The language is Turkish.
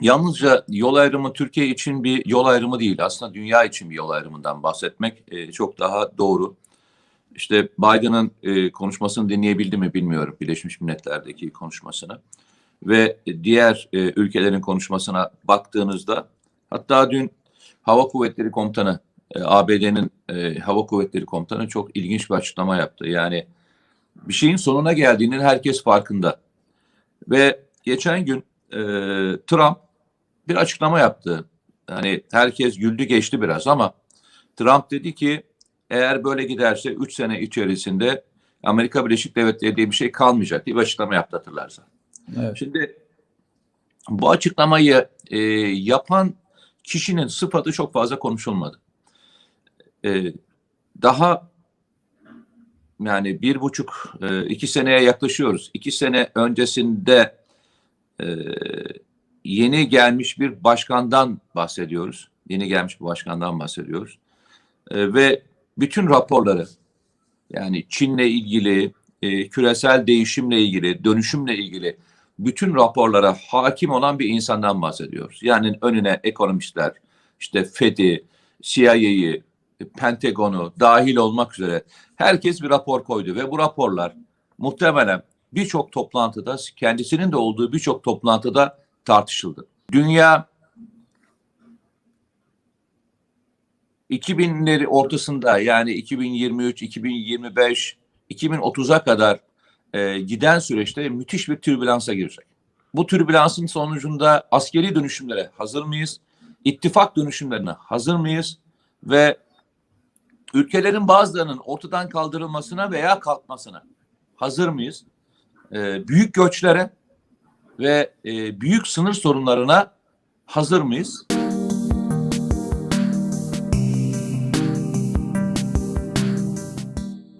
yalnızca yol ayrımı Türkiye için bir yol ayrımı değil. Aslında dünya için bir yol ayrımından bahsetmek e, çok daha doğru. İşte Biden'ın e, konuşmasını dinleyebildi mi bilmiyorum. Birleşmiş Milletler'deki konuşmasını. Ve diğer e, ülkelerin konuşmasına baktığınızda hatta dün Hava Kuvvetleri Komutanı e, ABD'nin e, Hava Kuvvetleri Komutanı çok ilginç bir açıklama yaptı. Yani bir şeyin sonuna geldiğinin herkes farkında. Ve geçen gün e, Trump bir açıklama yaptı. Hani herkes güldü geçti biraz ama Trump dedi ki eğer böyle giderse 3 sene içerisinde Amerika Birleşik Devletleri diye bir şey kalmayacak diye bir açıklama yaptı hatırlarsan. Evet. Şimdi bu açıklamayı e, yapan kişinin sıfatı çok fazla konuşulmadı. E, daha yani bir buçuk, e, iki seneye yaklaşıyoruz. İki sene öncesinde e, yeni gelmiş bir başkandan bahsediyoruz. Yeni gelmiş bir başkandan bahsediyoruz. E, ve bütün raporları yani Çin'le ilgili, e, küresel değişimle ilgili, dönüşümle ilgili bütün raporlara hakim olan bir insandan bahsediyoruz. Yani önüne ekonomistler, işte FED'i, CIA'yı, Pentagon'u dahil olmak üzere herkes bir rapor koydu ve bu raporlar muhtemelen birçok toplantıda kendisinin de olduğu birçok toplantıda tartışıldı. Dünya 2000'leri ortasında yani 2023, 2025, 2030'a kadar e, giden süreçte müthiş bir türbülansa girecek. Bu türbülansın sonucunda askeri dönüşümlere hazır mıyız? İttifak dönüşümlerine hazır mıyız? Ve ülkelerin bazılarının ortadan kaldırılmasına veya kalkmasına hazır mıyız? E, büyük göçlere ve e, büyük sınır sorunlarına hazır mıyız?